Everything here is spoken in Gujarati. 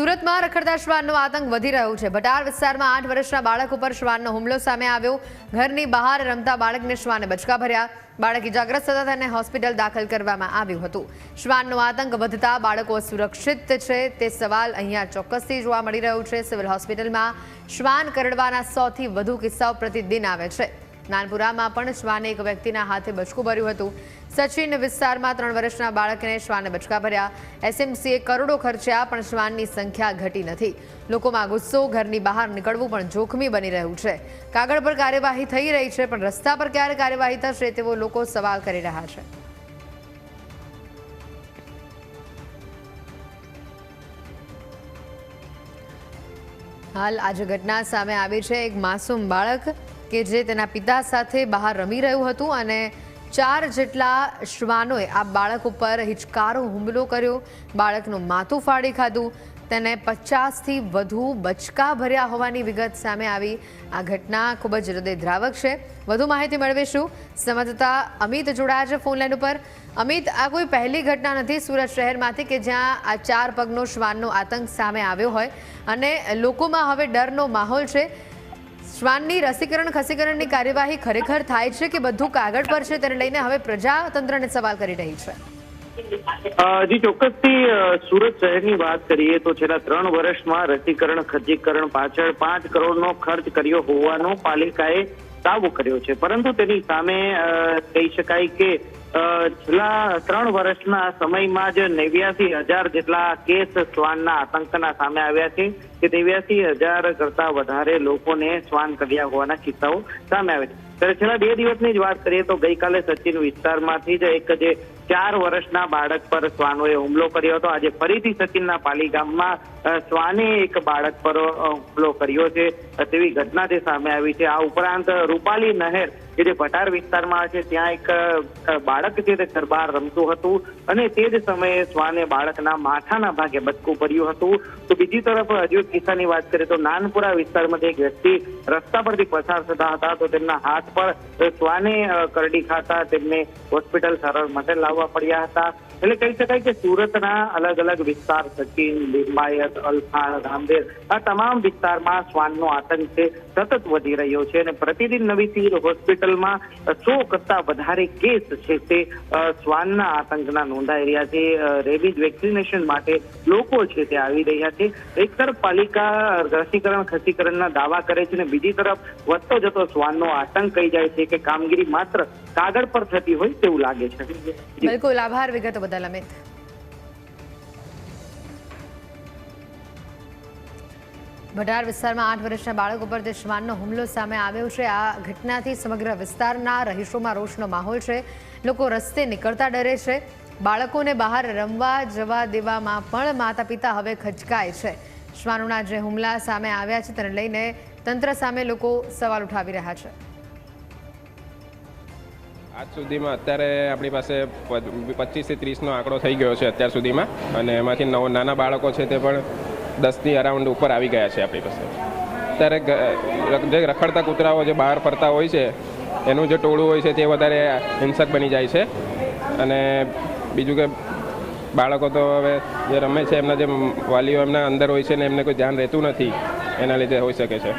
સુરતમાં રખડતા શ્વાનનો આતંક વધી રહ્યો છે. ભટાર વિસ્તારમાં આઠ વર્ષના બાળક ઉપર શ્વાનનો હુમલો સામે આવ્યો. ઘરની બહાર રમતા બાળકને શ્વાને બચકા ભર્યા. બાળક ઇજાગ્રસ્ત થતા તેને હોસ્પિટલ દાખલ કરવામાં આવ્યું હતું. શ્વાનનો આતંક વધતા બાળકો સુરક્ષિત છે તે સવાલ અહીંયા ચોક્કસથી જોવા મળી રહ્યો છે. સિવિલ હોસ્પિટલમાં શ્વાન કરડવાના સૌથી વધુ કિસ્સાઓ પ્રતિદિન આવે છે. નાનપુરામાં પણ શ્વાને એક વ્યક્તિના હાથે બચકું ભર્યું હતું. સચિન વિસ્તારમાં ત્રણ વર્ષના બાળકને શ્વાને બચકા ભર્યા. એસએમસીએ કરોડો ખર્ચ્યા, પણ શ્વાનની સંખ્યા ઘટી નથી. લોકોમાં ગુસ્સો, ઘરની બહાર નીકળવું પણ જોખમી બની રહ્યું છે. કાગળ પર કાર્યવાહી થઈ રહી છે, પણ રસ્તા પર ક્યારે કાર્યવાહી થશે તેવો લોકો સવાલ કરી રહ્યા છે. હાલ આજે ઘટના સામે આવી છે. એક માસૂમ બાળક કે જે તેના પિતા સાથે બહાર રમી રહ્યું હતું અને ચાર જેટલા શ્વાનોએ આ બાળક ઉપર હિચકારો હુમલો કર્યો. બાળકનું માથું ફાડી ખાધું. તેને પચાસથી વધુ બચકા ભર્યા હોવાની વિગત સામે આવી. આ ઘટના ખૂબ જ હૃદયદ્રાવક છે. વધુ માહિતી મેળવીશું. સંવાદદાતા અમિત જોડાયા છે ફોન લાઈન ઉપર. અમિત, આ કોઈ પહેલી ઘટના નથી સુરત શહેરમાંથી કે જ્યાં આ ચાર પગનો શ્વાનનો આતંક સામે આવ્યો હોય? અને લોકોમાં હવે ડરનો માહોલ છે. શ્વાનની રસીકરણ, ખસીકરણની કાર્યવાહી ખરેખર થાય છે કે બધું કાગળ પર છે તેને લઈને હવે પ્રજાતંત્રને સવાલ કરી રહી છે? જી, ચોક્કસથી સુરત શહેરની વાત કરીએ તો છેલ્લા ત્રણ વર્ષમાં રસીકરણ, ખજીકરણ પાછળ પાંચ કરોડનો ખર્ચ કર્યો હોવાનો પાલિકાએ દાવો કર્યો છે. પરંતુ તેની સામે કહી શકાય કે છેલ્લા ત્રણ વર્ષના સમયમાં જ નેવ્યાસી હજાર જેટલા કેસ શ્વાનના આતંકના સામે આવ્યા છે. કે નેવ્યાસી હજાર કરતા વધારે લોકોને શ્વાન કર્યા હોવાના કિસ્સાઓ સામે આવે છે. ત્યારે છેલ્લા બે દિવસની જ વાત કરીએ તો ગઈકાલે સચિન વિસ્તારમાંથી જ એક જે ચાર વર્ષના બાળક પર શ્વાનોએ હુમલો કર્યો હતો. આજે ફરીથી સચિનના પાલી ગામમાં શ્વાને એક બાળક પર હુમલો કર્યો છે. તેવી ઘટના જે સામે આવી છે. આ ઉપરાંત રૂપાલી નહેર કે જે ભટાર વિસ્તારમાં છે, ત્યાં એક બાળક જે તે ગરબા રમતું હતું અને તે જ સમયે શ્વાને બાળકના માથાના ભાગે બચકું પડ્યું હતું. તો બીજી તરફ હજુ કિસ્સાની વાત કરીએ તો નાનપુરા વિસ્તારમાંથી એક વ્યક્તિ રસ્તા પરથી પસાર થતા હતા તો તેમના હાથ પર શ્વાને કરડી ખાતા તેમને હોસ્પિટલ સારવાર માટે લાવવા પડ્યા હતા. એટલે કહી શકાય કે સુરતના અલગ અલગ વિસ્તાર સચિન લિંબાયત અલથાણ રામદેર આ તમામ વિસ્તારમાં શ્વાનનો આતંક છે સતત વધી રહ્યો છે અને પ્રતિદિન નવી સિવિલ હોસ્પિટલમાં સો કરતા વધારે કેસ છે તે શ્વાનના આતંકના નોંધાઈ રહ્યા છે. અ, રેબીઝ વેક્સિનેશન માટે લોકો છે તે આવી રહ્યા છે. એક તરફ પાલિકા રસીકરણ ખસીકરણના દાવા કરે છે અને બીજી તરફ વધતો જતો શ્વાનનો આતંક કહી જાય છે કે કામગીરી માત્ર કાગળ પર થતી હોય તેવું લાગે છે. બિલકુલ. આભાર વિગતો બદલ અમિત ભટાર વિસ્તારમાં આઠ વર્ષના બાળક ઉપર જે શ્વાનનો હુમલો સામે આવ્યો છે. આ ઘટનાથી સમગ્ર વિસ્તારના રહીશોમાં રોષનો માહોલ છે. લોકો રસ્તે નીકળતા ડરે છે. બાળકોને બહાર રમવા જવા દેવામાં પણ માતા પિતા હવે ખચકાય છે. શ્વાનોના જે હુમલા સામે આવ્યા છે તેને લઈને તંત્ર સામે લોકો સવાલ ઉઠાવી રહ્યા છે. આજ સુધીમાં અત્યારે આપણી પાસે પચીસથી ત્રીસનો આંકડો થઈ ગયો છે અત્યાર સુધીમાં. અને એમાંથી નવ, નાના બાળકો છે તે પણ દસની અરાઉન્ડ ઉપર આવી ગયા છે આપણી પાસે. અત્યારે જે રખડતા કૂતરાઓ જે બહાર ફરતા હોય છે, એનું જે ટોળું હોય છે તે વધારે હિંસક બની જાય છે. અને બીજું કે બાળકો તો હવે જે રમે છે એમના જે વાલીઓ એમના અંદર હોય છે ને એમને કોઈ ધ્યાન રહેતું નથી, એના લીધે હોઈ શકે છે.